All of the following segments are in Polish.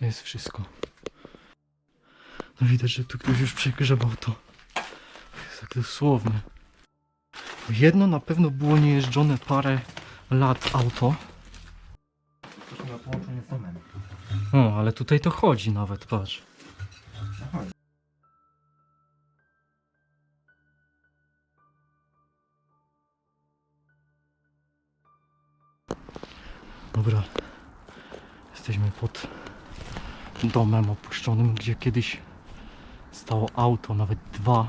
Jest wszystko. No widać, że tu ktoś już przegrzebał to. Jest tak dosłownie. Jedno na pewno było niejeżdżone parę lat auto. Jesteśmy na połączeniu z domem. O, ale tutaj to chodzi nawet, patrz. Dobra. Jesteśmy pod domem opuszczonym, gdzie kiedyś stało auto, nawet dwa.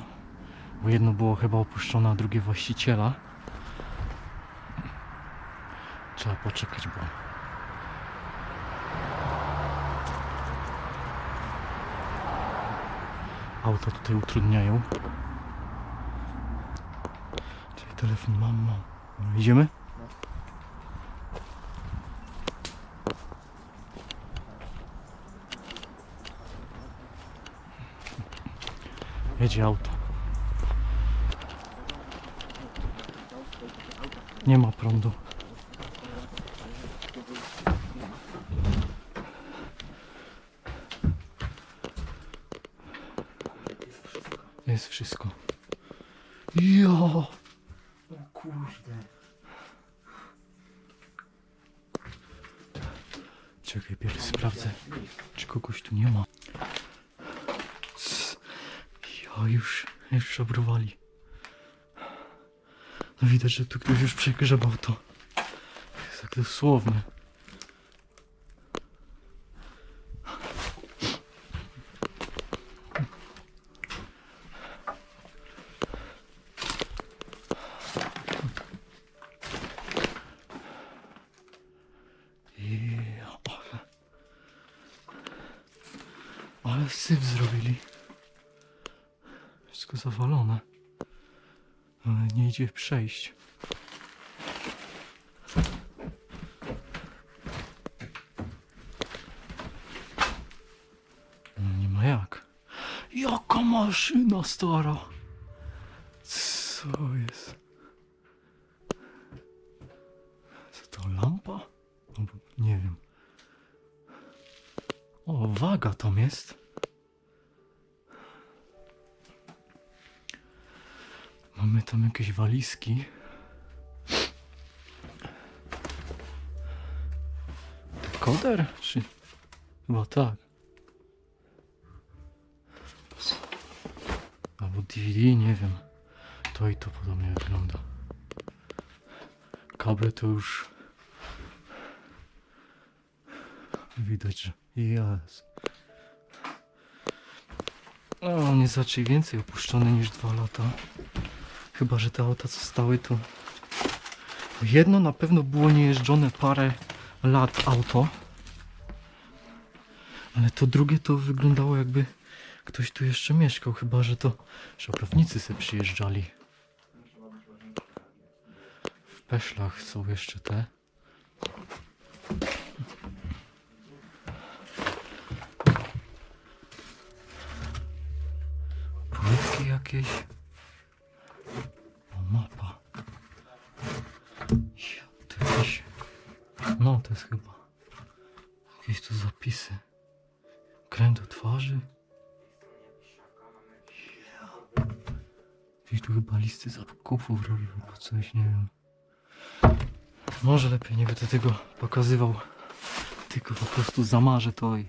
Bo jedno było chyba opuszczone, a drugie właściciela. Trzeba poczekać, bo auto tutaj utrudniają. Czyli telefon mam, mam. Dobra, Idziemy? Jedzie auto. Nie ma prądu. Jest wszystko. Jo! O kurde. Czekaj, pierwszy sprawdzę, czy kogoś tu nie ma. Ja już, już szabrowali. No widać, że tu ktoś już przegrzebał to. Tak dosłownie. Ale... Ale syf zrobili. Wszystko zawalone. Ale nie idzie przejść. No nie ma jak. Jaka maszyna stara! Co jest? Co to lampa? Nie wiem. O, waga tam jest. Mamy tam jakieś walizki. Koder? Czy... Chyba tak. Albo DVD, nie wiem. To i to podobnie wygląda. Kable to już Widać, że jest. O, on jest raczej więcej opuszczony niż dwa lata. Chyba, że te auta co stały to... Jedno na pewno było niejeżdżone parę lat auto. Ale to drugie to wyglądało jakby ktoś tu jeszcze mieszkał. Chyba, że to szabrownicy sobie przyjeżdżali. W Peszlach są jeszcze te. Płytki jakieś. To jest chyba... Jakieś tu zapisy. Krem do twarzy. Gdzieś tu chyba listy zakupów robił albo coś, nie wiem. Może lepiej nie będę tego pokazywał. Tylko po prostu zamarzę to i...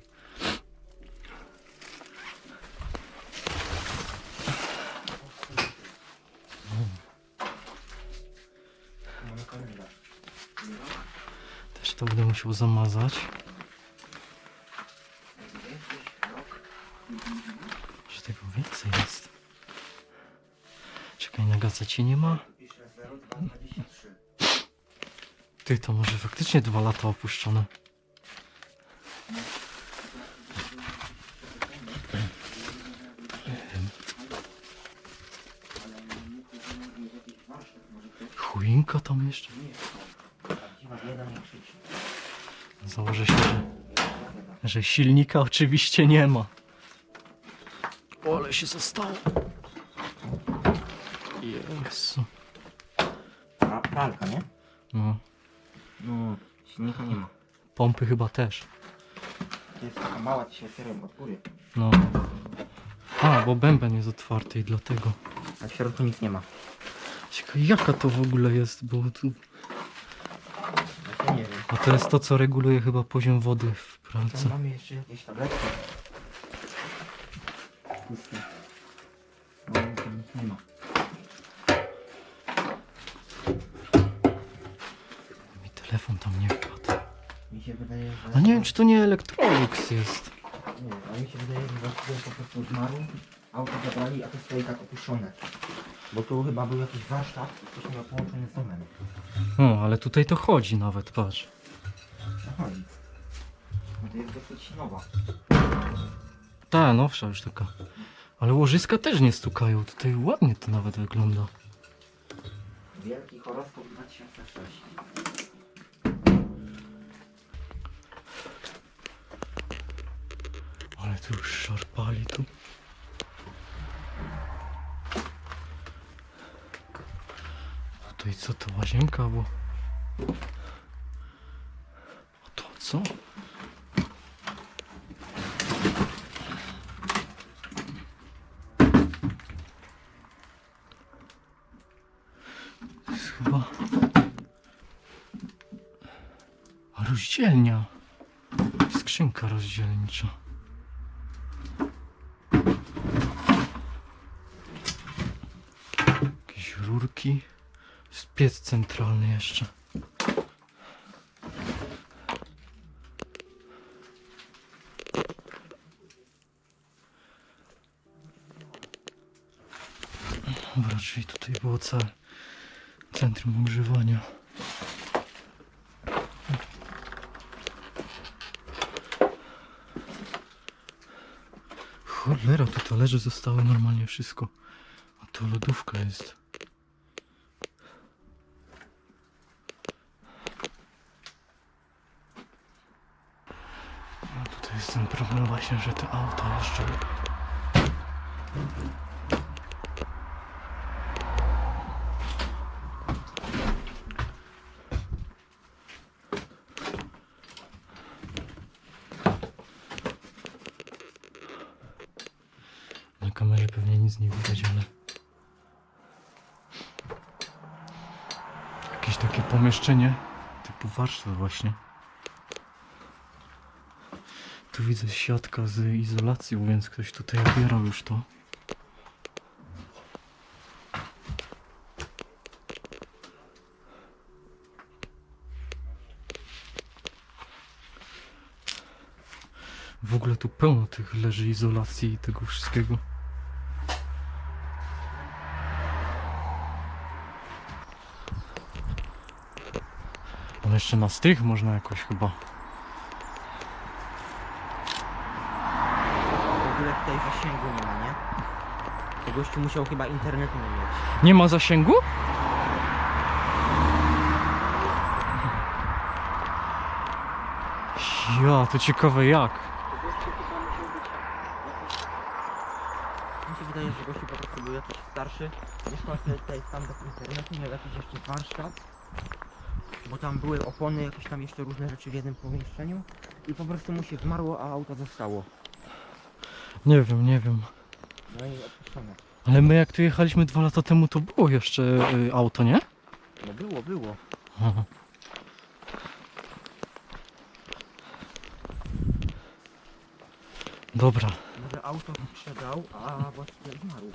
to będę musiał zamazać. Że tego więcej jest. Czekaj, na gazecie nie ma. Pisze 0223. Ty, to może faktycznie dwa lata opuszczone. Choinka tam jeszcze. Nie. Założę się, że, że silnika oczywiście nie ma. O, ale się zostało. Jezu. A, pralka, nie? No, No, silnika nie ma. pompy chyba też. Jest taka mała, się otwierają od góry. No. A, bo bęben jest otwarty i dlatego. A w środku nic nie ma. Ciekawe jaka to w ogóle jest, bo tu... A to jest to, co reguluje chyba poziom wody w pralce. Tam mamy jeszcze jakieś tabletki. Puste. No, tam nic nie ma. Mi telefon tam nie wpadł. Mi się wydaje, że... A nie wiem, czy to nie Electrolux jest. Nie, ale mi się wydaje, że właściwie po prostu zmarł, auto zabrali, a to stoi tak opuszczone. Bo tu chyba był jakiś warsztat, ktoś miał połączony z domem. O, ale tutaj to chodzi nawet, patrz. Chodzi. No to jest dosyć nowa. Ta, nowsza już taka. Ale łożyska też nie stukają. Tutaj ładnie to nawet wygląda. Wielki horoskop 2006. Ale tu już szarpali tu. Tutaj co to łazienka, bo... Co? Chyba... Rozdzielnia. Skrzynka rozdzielnicza. Jakieś rurki. Jest piec centralny jeszcze. Dobra, tutaj było całe centrum ogrzewania. Cholera, tu talerze zostały normalnie wszystko. A to lodówka jest. No jest problem właśnie, że te auta jeszcze... nic nie widać, ale... Jakieś takie pomieszczenie typu warsztat właśnie. Tu widzę siatka z izolacją, więc ktoś tutaj obierał już to. W ogóle tu pełno tych leży izolacji i tego wszystkiego. Jeszcze na strych można jakoś chyba. W ogóle tutaj zasięgu nie ma, nie? To gościu musiał chyba internetu nie mieć. Nie ma zasięgu? Ja, to ciekawe jak. To gościu chyba musiał być jakiś... Mi się wydaje, że gościu po prostu był jakiś starszy. Mieszkał sobie tutaj sam bez internetu, miał jakiś jeszcze warsztat. Bo tam były opony, jakieś tam jeszcze różne rzeczy w jednym pomieszczeniu. I po prostu mu się zmarło, a auto zostało. Nie wiem, nie wiem. No i opuszczone. Ale my jak tu jechaliśmy dwa lata temu, to było jeszcze y, auto, nie? No było, było. Aha. Dobra, Może auto sprzedał, a właściciel zmarł.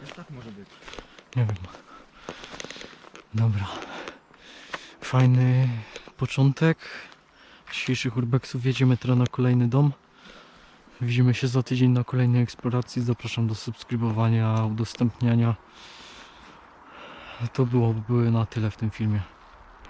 Też tak może być. nie wiem. Dobra. Fajny początek dzisiejszych urbexów. Jedziemy teraz na kolejny dom. Widzimy się za tydzień na kolejnej eksploracji. Zapraszam do subskrybowania, udostępniania. To było, były na tyle w tym filmie.